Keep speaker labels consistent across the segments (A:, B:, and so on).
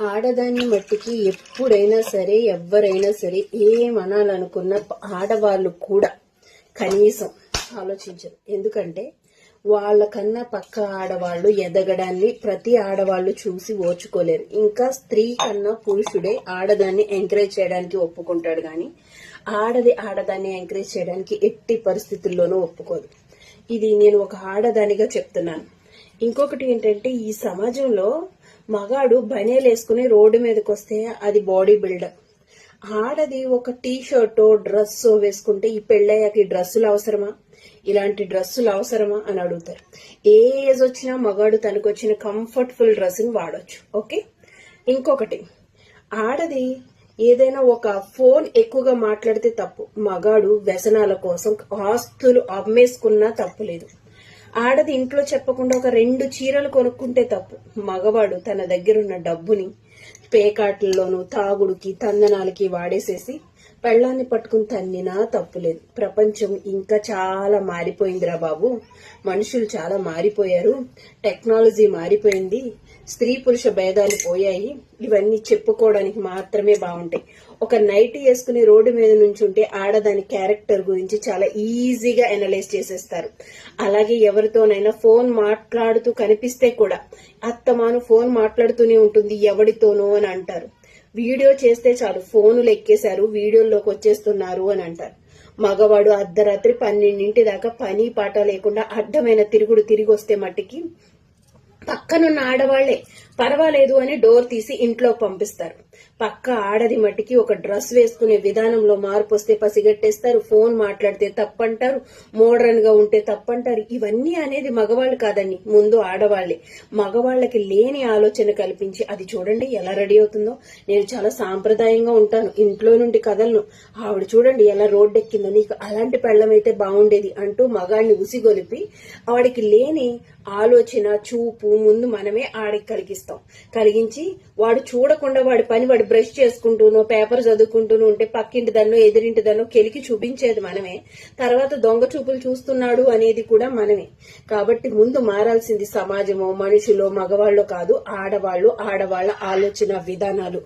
A: ఆడదాన్ని మట్టికి ఎప్పుడైనా సరే ఎవరైనా సరే ఏమనాలనుకున్న ఆడవాళ్ళు కూడా కనీసం ఆలోచించరు. ఎందుకంటే వాళ్ళకన్నా పక్క ఆడవాళ్ళు ఎదగడాన్ని ప్రతి ఆడవాళ్ళు చూసి ఓచుకోలేరు ఇంకా స్త్రీ కన్నా పురుషుడే ఆడదాన్ని ఎంకరేజ్ చేయడానికి ఒప్పుకుంటాడు కానీ ఆడది ఆడదాన్ని ఎంకరేజ్ చేయడానికి ఎట్టి పరిస్థితుల్లోనూ ఒప్పుకోదు. ఇది నేను ఒక ఆడదానిగా చెప్తున్నాను. ఇంకొకటి ఏంటంటే ఈ సమాజంలో మగాడు బనేలు వేసుకుని రోడ్డు మీదకి వస్తే అది బాడీ బిల్డర్ ఆడది ఒక టీ షర్టో డ్రెస్సో వేసుకుంటే ఈ పెళ్ళయ్యాక ఈ డ్రెస్సులు అవసరమా? ఇలాంటి డ్రెస్సులు అవసరమా అని అడుగుతారు. ఏ ఏజ్ వచ్చినా మగాడు తనకు వచ్చిన కంఫర్టబుల్ డ్రెస్ని వాడచ్చు. ఓకే? ఇంకొకటి. ఆడది ఏదైనా ఒక ఫోన్ ఎక్కువగా మాట్లాడితే తప్పు. మగాడు వ్యసనాల కోసం ఆస్తులు అమ్మేసుకున్నా తప్పులేదు ఆడది ఇంట్లో చెప్పకుండా ఒక రెండు చీరలు కొనుక్కుంటే తప్పు. మగవాడు తన దగ్గరున్న డబ్బుని పేకాట్లలోనూ తాగుడుకి తందనాలకి వాడేసేసి పెళ్ళాన్ని పట్టుకుని తన్నినా తప్పులేదు ప్రపంచం ఇంకా చాలా మారిపోయిందిరా బాబు. మనుషులు చాలా మారిపోయారు. టెక్నాలజీ మారిపోయింది. స్త్రీ పురుష భేదాలు పోయాయి. ఇవన్నీ చెప్పుకోవడానికి మాత్రమే బాగుంటాయి. ఒక నైట్ వేసుకుని రోడ్డు మీద నుంచి ఉంటే ఆడదాని క్యారెక్టర్ గురించి చాలా ఈజీగా అనలైజ్ చేసేస్తారు. అలాగే ఎవరితోనైనా ఫోన్ మాట్లాడుతూ కనిపిస్తే కూడా అత్తమాను ఫోన్ మాట్లాడుతూనే ఉంటుంది ఎవడితోనో అని అంటారు. వీడియో చేస్తే చాలు ఫోనులు ఎక్కేశారు వీడియోల్లోకి వచ్చేస్తున్నారు అని అంటారు. మగవాడు అర్ధరాత్రి పన్నెండింటి దాకా పని పాట లేకుండా అడ్డమైన తిరుగుడు తిరిగి వస్తే మట్టికి పక్కనున్న ఆడవాళ్ళే పర్వాలేదు అని డోర్ తీసి ఇంట్లో పంపిస్తారు. పక్క ఆడది మట్టికి ఒక డ్రెస్ వేసుకునే విధానంలో మార్పు వస్తే పసిగట్టేస్తారు. ఫోన్ మాట్లాడితే తప్పంటారు. మోడర్న్గా ఉంటే తప్పంటారు. ఇవన్నీ అనేది మగవాళ్ళు కాదండి. ముందు ఆడవాళ్ళే మగవాళ్ళకి లేని ఆలోచన కల్పించి అది చూడండి ఎలా రెడీ అవుతుందో. నేను చాలా సాంప్రదాయంగా ఉంటాను. ఇంట్లో నుండి కదలను. ఆవిడ చూడండి ఎలా రోడ్డు ఎక్కిందో. నీకు అలాంటి పెళ్ళమైతే బాగుండేది అంటూ మగాడిని ఉసిగొలిపి ఆవిడకి లేని ఆలోచన చూపు ముందు మనమే ఆడికి కలిగిస్తాం. కలిగించి వాడు చూడకుండా వాడి పని వాడు బ్రష్ చేసుకుంటూనో పేపర్ చదువుకుంటూనో ఉంటే పక్కింటి దన్నో ఎదిరింటి దన్నో కెలికి చూపించేది మనమే. తర్వాత దొంగ చూపులు చూస్తున్నాడు అనేది కూడా మనమే. కాబట్టి ముందు మారాల్సింది సమాజము మనుషులో మగవాళ్ళు కాదు ఆడవాళ్ళు ఆడవాళ్ళ ఆలోచన విధానాలు.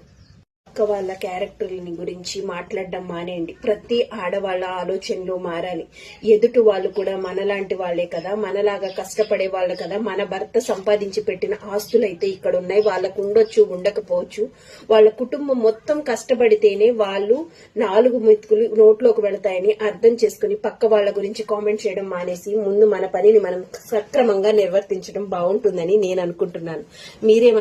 A: పక్క వాళ్ళ క్యారెక్టర్లని గురించి మాట్లాడడం మానేయండి. ప్రతి ఆడవాళ్ళ ఆలోచనలు మారాలి. ఎదుటి వాళ్ళు కూడా మనలాంటి వాళ్ళే కదా మనలాగా కష్టపడే వాళ్ళు కదా మన భర్త సంపాదించి పెట్టిన ఆస్తులు అయితే ఇక్కడ ఉన్నాయి వాళ్ళకు ఉండొచ్చు ఉండకపోవచ్చు. వాళ్ళ కుటుంబం మొత్తం కష్టపడితేనే వాళ్ళు నాలుగు మెతుకులు నోట్లోకి వెళతాయని అర్థం చేసుకుని పక్క వాళ్ళ గురించి కామెంట్ చేయడం మానేసి ముందు మన పనిని మనం సక్రమంగా నిర్వర్తించడం బాగుంటుందని నేను అనుకుంటున్నాను. మీరేమ